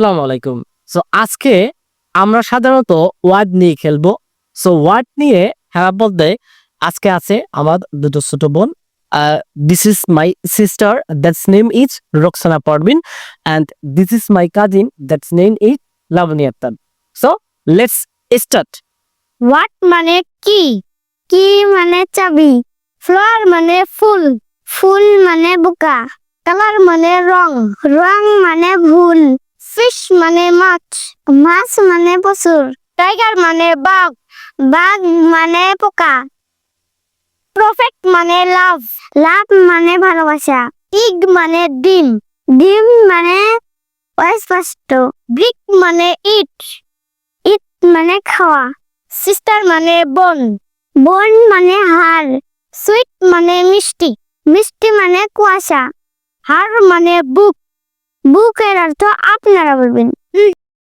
আসসালামু আলাইকুম। সো আজকে আমরা সাধারণত ওয়ার্ড নিয়ে খেলব। সো ওয়ার্ড নিয়ে খেলা বলতে আজকে আছে আমার দুটো ছোট বোন। This is my sister that's name is Roksana Parvin and this is my cousin that's name is Laboni Akter so let's start what মানে কি? কি মানে চাবি? ফ্লাওয়ার মানে ফুল। ফুল মানে বোকা। কালার মানে রং। রং মানে ভুল। ফিশ মানে মাছ মাছ মানে পশুর টাইগার মানে বাঘ বাঘ মানে পোকা। প্রফেক্ট মানে লাভ লাভ মানে ভালোবাসা ইগ মানে ডিম ডিম মানে অস্পষ্ট ব্রিক মানে ইট ইট মানে খাওয়া সিস্টার মানে বোন বোন মানে হার সুইট মানে মিষ্টি মিষ্টি মানে কুয়াশা হার মানে বুক বুকের অর্থ আপনারা বলবেন।